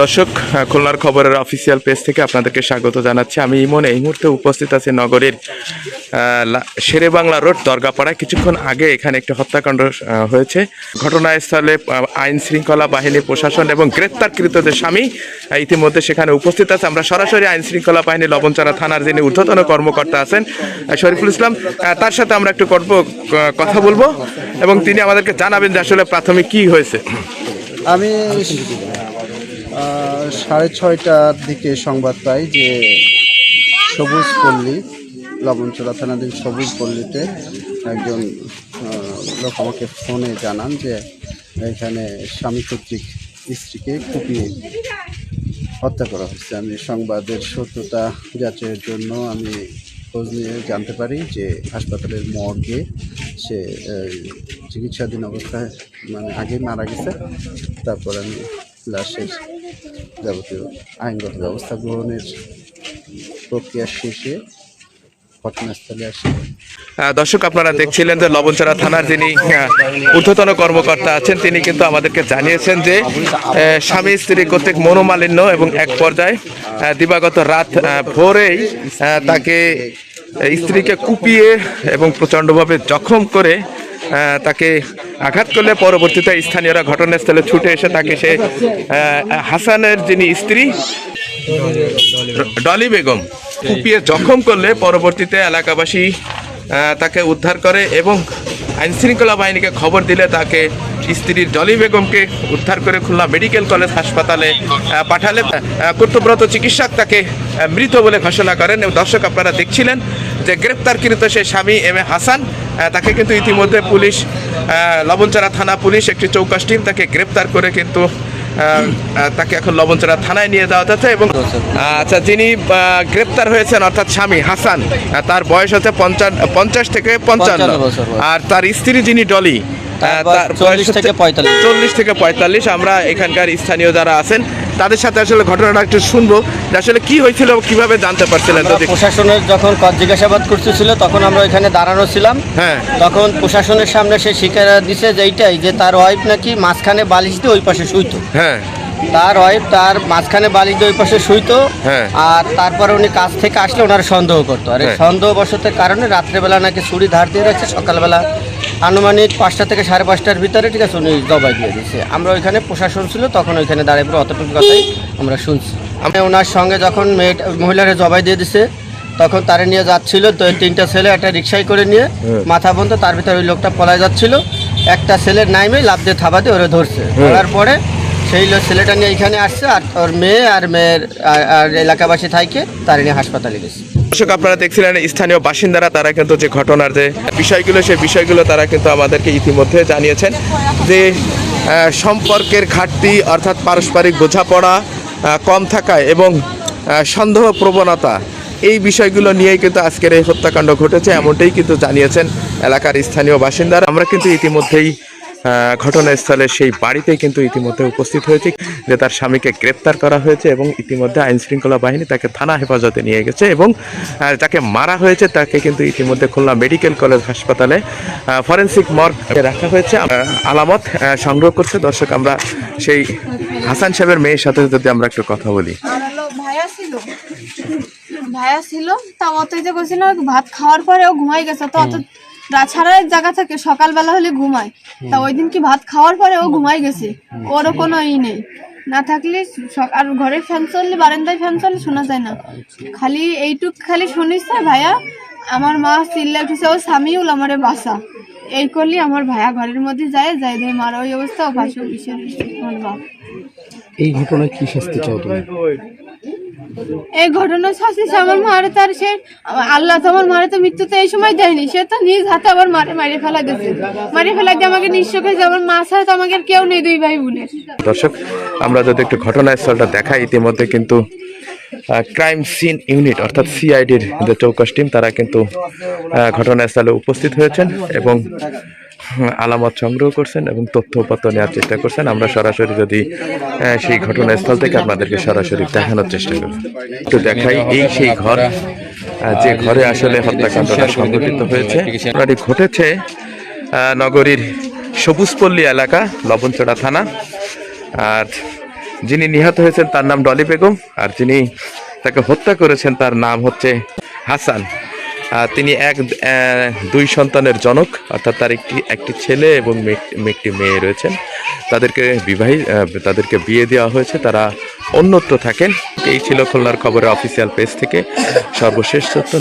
দর্শক খুলনার খবরের অফিসিয়াল পেজ থেকে আপনাদেরকে স্বাগত জানাচ্ছি। আমি ইমন, এই মুহূর্তে উপস্থিত আছি নগরীর শেরে বাংলা রোড, দরগাপাড়ায়। কিছুক্ষণ আগে এখানে একটি হত্যাকাণ্ড হয়েছে। ঘটনাস্থলে আইন শৃঙ্খলা বাহিনী, প্রশাসন এবং গ্রেপ্তারকৃত যে স্বামী ইতিমধ্যে সেখানে উপস্থিত আছে। আমরা সরাসরি আইন শৃঙ্খলা বাহিনী, লবণচারা থানার যিনি ঊর্ধ্বতন কর্মকর্তা আছেন শরীফুল ইসলাম তার সাথে আমরা একটু করব কথা বলব এবং তিনি আমাদেরকে জানাবেন যে আসলে প্রাথমিক কি হয়েছে। আমি সাড়ে ছয়টার দিকে সংবাদ পাই যে সবুজ পল্লী লবণচোলা থানাধীন সবুজ পল্লীতে একজন লোক আমাকে ফোনে জানান যে এখানে স্বামী কর্তৃক স্ত্রীকে কুপিয়ে হত্যা করা হয়েছে। আমি সংবাদের সত্যতা যাচাইয়ের জন্য আমি খোঁজ নিয়ে জানতে পারি যে হাসপাতালের মর্গে সে চিকিৎসাধীন অবস্থায় মানে আগেই মারা গেছে। তারপর আমি লাশের যাবতীয় আইনগত ব্যবস্থা গ্রহণের প্রক্রিয়া শেষে, ঘটনাস্থলে আসি। দর্শক, আপনারা দেখছিলেন যে লবণচড়া থানার যিনি ঊর্ধ্বতন কর্মকর্তা আছেন, তিনি কিন্তু আমাদেরকে জানিয়েছেন যে স্বামী, স্ত্রী কর্তৃক মনোমালিন্য এবং এক পর্যায়ে দিবাগত রাত ভোরেই তাকে স্ত্রীকে কুপিয়ে এবং প্রচণ্ডভাবে জখম করে তাকে আঘাত করলে পরবর্তীতে স্থানীয়রা ঘটনাস্থলে ছুটে এসে তাকে সে হাসানের যিনি স্ত্রী, ডলি বেগম, কুপিয়ে জখম করলে পরবর্তীতে এলাকাবাসী তাকে উদ্ধার করে এবং আইনশৃঙ্খলা বাহিনীকে খবর দিলে তাকে স্ত্রীর ডলি বেগমকে উদ্ধার করে খুলনা মেডিকেল কলেজ হাসপাতালে পাঠালে। কর্তব্যরত চিকিৎসক তাকে মৃত বলে ঘোষণা করেন এবং দর্শক আপনারা দেখছিলেন যে গ্রেপ্তারকৃত সেই স্বামী এম এ হাসান তাকে কিন্তু ইতিমধ্যে পুলিশ লবণচারা থানা পুলিশ একটি চৌকাশ টিম তাকে গ্রেপ্তার করে কিন্তু তাকে এখন লবণচড়া থানায় নিয়ে যাওয়া যাচ্ছে এবং আচ্ছা যিনি গ্রেপ্তার হয়েছেন অর্থাৎ স্বামী হাসান তার বয়স হচ্ছে পঞ্চাশ থেকে পঞ্চান্ন। 55 বছর বয়স। আর তার স্ত্রী যিনি ডলি তার তার বয়স বয়স 40 থেকে 45 চল্লিশ থেকে পঁয়তাল্লিশ। আমরা এখানকার স্থানীয় যারা আছেন তাদের সাথে আসলে ঘটনাটা একটু শুনব যে আসলে কি হয়েছিল কীভাবে জানতে পারছিলেন প্রশাসনের যখন জিজ্ঞাসাবাদ করতেছিল তখন আমরা এখানে দাঁড়ানো ছিলাম। হ্যাঁ। তখন প্রশাসনের সামনে সে স্বীকার দিছে যে এইটাই যে তার ওয়াইফ নাকি মাঝখানে বালিশ দিয়ে ওই পাশে শুইতো। হ্যাঁ। তার ওয়াইফ তার মাঝখানে বালিশ দিয়ে ওই পাশে শুইতো হ্যাঁ। আর তারপরে উনি কাজ থেকে আসলে ওনার সন্দেহ করতো। আর এই হ্যাঁ। সন্দেহবশতের কারণে রাত্রেবেলা নাকি ছুরি ধার দিয়ে রাখছে সকালবেলা আনুমানিক পাঁচটা থেকে সাড়ে পাঁচটার ভিতরে ঠিক আছে উনি জবাই দিয়ে দিচ্ছে আমরা ওইখানে প্রশাসন ছিল তখন ওইখানে দাঁড়িয়ে পুরো অতটুকু কথাই আমরা শুনছি। আমি ওনার সঙ্গে যখন মেয়ে মহিলারে জবাই দিয়ে দিছে তখন তারে নিয়ে যাচ্ছিল তো তিনটা ছেলে একটা রিক্সায় করে নিয়ে মাথা বন্ধ তার ভিতরে ওই লোকটা পলায় যাচ্ছিল। একটা ছেলের নাইমে লাভ দিয়ে থাবা দিয়ে ওরা ধরছে। ধরার পরে সেই লোক ছেলেটা নিয়ে এখানে আসছে আর ওর মেয়ে আর মেয়ের আর- আর এলাকাবাসী থাইকে তার নিয়ে হাসপাতালে গেছে। দর্শক, আপনারা দেখছিলেন স্থানীয় বাসিন্দারা, তারা কিন্তু যে ঘটনার যে বিষয়গুলো, সেই বিষয়গুলো তারা কিন্তু আমাদেরকে ইতিমধ্যে জানিয়েছেন যে সম্পর্কের ঘাটতি অর্থাৎ পারস্পরিক বোঝাপড়া কম থাকায় এবং সন্দেহ প্রবণতা এই বিষয়গুলো নিয়েই কিন্তু আজকের এই হত্যাকাণ্ড ঘটেছে। এমনটাই কিন্তু জানিয়েছেন এলাকার স্থানীয় বাসিন্দারা। আমরা কিন্তু ইতিমধ্যেই ঘটনাস্থলে সেই বাড়িতে কিন্তু ইতিমধ্যে উপস্থিত হয়েছে যে তার স্বামীকে গ্রেপ্তার করা হয়েছে এবং ইতিমধ্যে আইন শৃঙ্খলা বাহিনী তাকে থানা হেফাজতে নিয়ে গেছে এবং যাকে মারা হয়েছে তাকে কিন্তু ইতিমধ্যে খুলনা মেডিকেল কলেজ হাসপাতালে ফরেন্সিক মর্গ রাখা হয়েছে। আলামত সংগ্রহ করছে। দর্শক, আমরা সেই হাসান সাহেবের মেয়ের সাথে যদি আমরা একটু কথা বলি। ভাইয়া ছিল। তা অত যে করছিল ভাত খাওয়ার পরে ও ঘুমাই গেছে। তো অত সারা জায়গা থাকে সকালবেলা হলে ঘুমায়। তা ওই দিন কি ভাত খাওয়ার পরে ও ঘুমাই গেছে? ওরও কোনো ই নেই। না থাকলে আর ঘরে ফ্যান চললে বারান্দায় ফ্যান চললে শোনা যায় না। খালি এইটুক খালি শুনিস না ভাইয়া আমার মা চিল্লা উঠেছে ও স্বামীউল আমারে বাসা। এই করলি আমার ভাইয়া ঘরের মধ্যে যায় যাই দেয় মারা ওই অবস্থা ও পাশে আমার বাপ এই ঘটনায় কি শাস্তি চাও তুমি? এই ঘটনা শাস্তি আমার মারে তার সে, আল্লাহ তো আমার মারে তো মৃত্যুতে এই সময় দেয়নি। সে তো নিজ হাতে আবার মারে মারে ফেলা দিয়েছে মারে ফেলা দিয়ে আমাকে নিঃস্ব খেয়েছে আমার মা ছাড়া তো আমাকে কেউ নেই দুই ভাই বোনের। দর্শক, আমরা যদি একটু ঘটনাস্থলটা দেখাই, ইতিমধ্যে কিন্তু ক্রাইম সিন ইউনিট অর্থাৎ সিআইডির যে চৌকস টিম তারা কিন্তু ঘটনাস্থলে উপস্থিত হয়েছেন এবং আলামত সংগ্রহ করছেন এবং তথ্য উপাত্ত নেওয়ার চেষ্টা করছেন। আমরা সরাসরি যদি সেই ঘটনাস্থল থেকে আপনাদেরকে সরাসরি দেখানোর চেষ্টা করি। একটু দেখাই, এই সেই ঘর যে ঘরে আসলে হত্যাকাণ্ডটা সংঘটিত হয়েছে। ঘটনাটি ঘটেছে নগরীর সবুজপল্লী এলাকা, লবণচড়া থানা। আর যিনি নিহত হয়েছেন তার নাম ডলি বেগম, আর যিনি তাকে হত্যা করেছেন তার নাম হচ্ছে হাসান। তিনি এক দুই সন্তানের জনক, অর্থাৎ তার একটি একটি ছেলে এবং একটি মেয়ে রয়েছেন। তাদেরকে বিবাহী তাদেরকে বিয়ে দেওয়া হয়েছে। তারা অন্যত্র থাকেন। এই ছিল খুলনার খবরের অফিসিয়াল পেজ থেকে। সর্বশেষ তথ্য